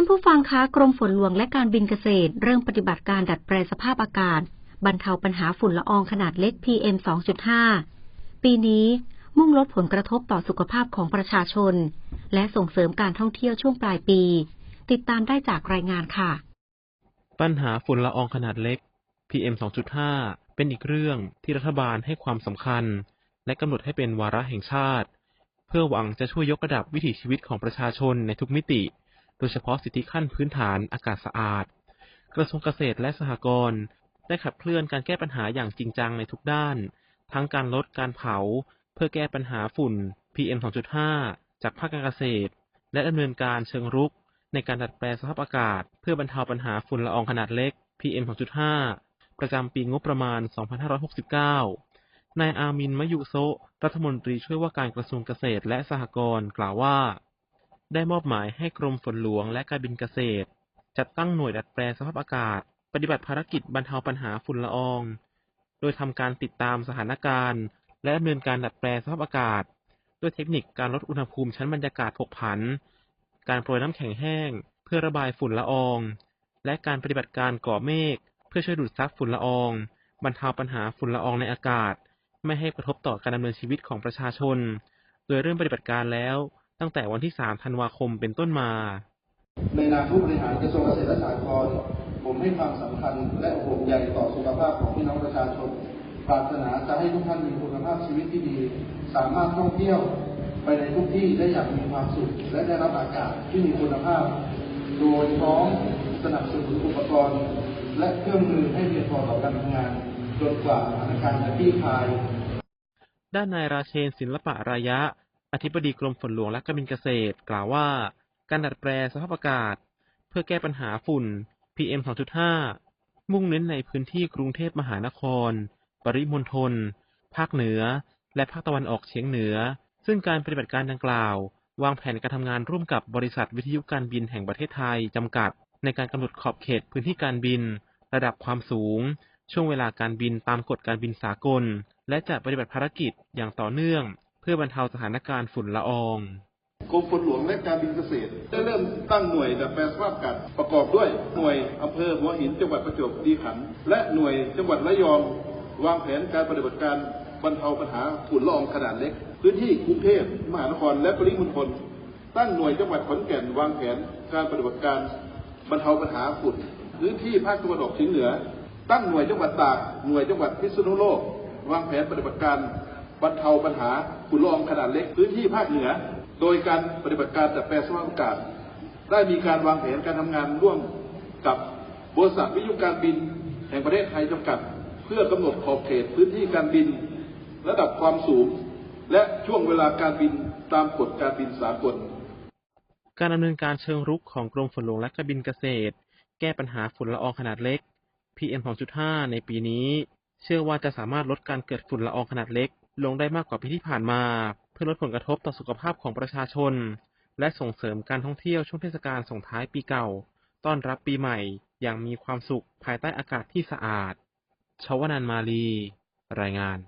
านผู้ฟังคะกรมฝนหลวงและการบินเกษตร เริ่มปฏิบัติการดัดแปลสภาพอากาศ บรรเทาปัญหาฝุ่นละอองขนาดเล็ก PM 2.5 ปีนี้มุ่งลดผลกระทบต่อสุขภาพของประชาชน และส่งเสริมการท่องเที่ยวช่วงปลายปี ติดตามได้จากรายงานค่ะ ปัญหาฝุ่นละอองขนาดเล็ก PM 2.5 เป็นอีกเรื่องที่รัฐบาลให้ความสำคัญ และกำหนดให้เป็นวาระแห่งชาติ เพื่อหวังจะช่วยยกระดับวิถีชีวิตของประชาชนในทุกมิติ โดยเฉพาะสิทธิขั้นพื้นฐานอากาศสะอาด กระทรวงเกษตรและสหกรณ์ได้ขับเคลื่อนการแก้ปัญหาอย่างจริงจังในทุกด้าน ทั้งการลดการเผา เพื่อแก้ปัญหาฝุ่น PM 2.5 จากภาคการเกษตร และดำเนินการเชิงรุก ในการดัดแปลงสภาพอากาศ เพื่อบรรเทาปัญหาฝุ่นละอองขนาดเล็ก PM 2.5 ประจำปีงบประมาณ 2569 นายอามินมะยุโซรัฐมนตรีช่วยว่าการกระทรวงเกษตรและสหกรณ์กล่าวว่า ได้มอบหมายให้กรมฝนหลวงและการบินเกษตร จัดตั้งหน่วยดัดแปลงสภาพอากาศ ปฏิบัติภารกิจบรรเทาปัญหาฝุ่นละออง โดยทำการติดตามสถานการณ์ และดำเนินการดัดแปลงสภาพอากาศ ด้วยเทคนิคการลดอุณหภูมิชั้นบรรยากาศผกผัน การโปรยน้ำแข็งแห้ง เพื่อระบายฝุ่นละออง และการปฏิบัติการก่อเมฆเพื่อช่วยดูดซับฝุ่นละออง บรรเทาปัญหาฝุ่นละอองในอากาศ ไม่ให้กระทบต่อการดำเนินชีวิตของประชาชน โดยเริ่มปฏิบัติการแล้ว ตั้งแต่วันที่ 3 ธันวาคมเป็นต้นมา ในนามผู้บริหารกระทรวงเกษตรและสหกรณ์ผมให้ความสำคัญและห่วงใยต่อสุขภาพของพี่น้องประชาชนปรารถนาจะให้ทุกท่านมีคุณภาพชีวิตที่ดี สามารถท่องเที่ยวไปในทุกที่ได้อย่างมีความสุข และได้รับอากาศที่มีคุณภาพ โดยพร้อมสนับสนุนอุปกรณ์ และเครื่องมือให้เพียงพอต่อการทำงานจนกว่าสถานการณ์จะคลี่คลาย ด้านนายราเชนศิลปะระยะ อธิบดีกรมฝนหลวงและการบินเกษตร กล่าวว่า การดัดแปลสภาพอากาศ เพื่อแก้ปัญหาฝุ่น PM 2.5 มุ่งเน้นในพื้นที่กรุงเทพมหานคร ปริมณฑล ภาคเหนือ และภาคตะวันออกเฉียงเหนือ ซึ่งการปฏิบัติการดังกล่าว วางแผนการทำงานร่วมกับบริษัทวิทยุการบินแห่งประเทศไทยจำกัด ในการกำหนดขอบเขตพื้นที่การบิน ระดับความสูง ช่วงเวลาการบินตามกฎการบินสากล และจะปฏิบัติภารกิจอย่างต่อเนื่อง เพื่อบรรเทาสถานการณ์ฝุ่นละอองกรมฝนหลวงและการบินเกษตรได้เริ่มตั้งหน่วยดัดแปลสภาพอากาศประกอบด้วยหน่วยอำเภอหัวหินจังหวัดประจวบคีรีขันธ์และหน่วยจังหวัดระยอง วางแผนการปฏิบัติการบรรเทาปัญหาฝุ่นละอองขนาดเล็ก พื้นที่กรุงเทพมหานครและปริมณฑลตั้งหน่วยจังหวัดขอนแก่นวางแผนการปฏิบัติการบรรเทาปัญหาฝุ่นพื้นที่ภาคตะวันออกเฉียงเหนือ ตั้งหน่วยจังหวัดตากหน่วยจังหวัดพิษณุโลก วางแผนปฏิบัติการ บรรเทาปัญหาฝุ่นละอองขนาดเล็กพื้นที่ภาคเหนือ โดยการปฏิบัติการดัดแปลสภาพอากาศ ได้มีการวางแผนการทำงานร่วมกับบริษัทวิทยุการบิน แห่งประเทศไทยจำกัด เพื่อกำหนดขอบเขตพื้นที่การบิน ระดับความสูง และช่วงเวลาการบินตามกฎการบินสากล การดำเนินการเชิงรุกของกรมฝนหลวงและการบินเกษตร แก้ปัญหาฝุ่นละอองขนาดเล็ก PM 2.5 ในปีนี้ เชื่อว่าจะสามารถลดการเกิดฝุ่นละอองขนาดเล็ก ลงได้มากกว่าปีที่ผ่านมา เพื่อลดผลกระทบต่อสุขภาพของประชาชน และส่งเสริมการท่องเที่ยวช่วงเทศกาลส่งท้ายปีเก่า ต้อนรับปีใหม่อย่างมีความสุขภายใต้อากาศที่สะอาดชวนันมาลี รายงาน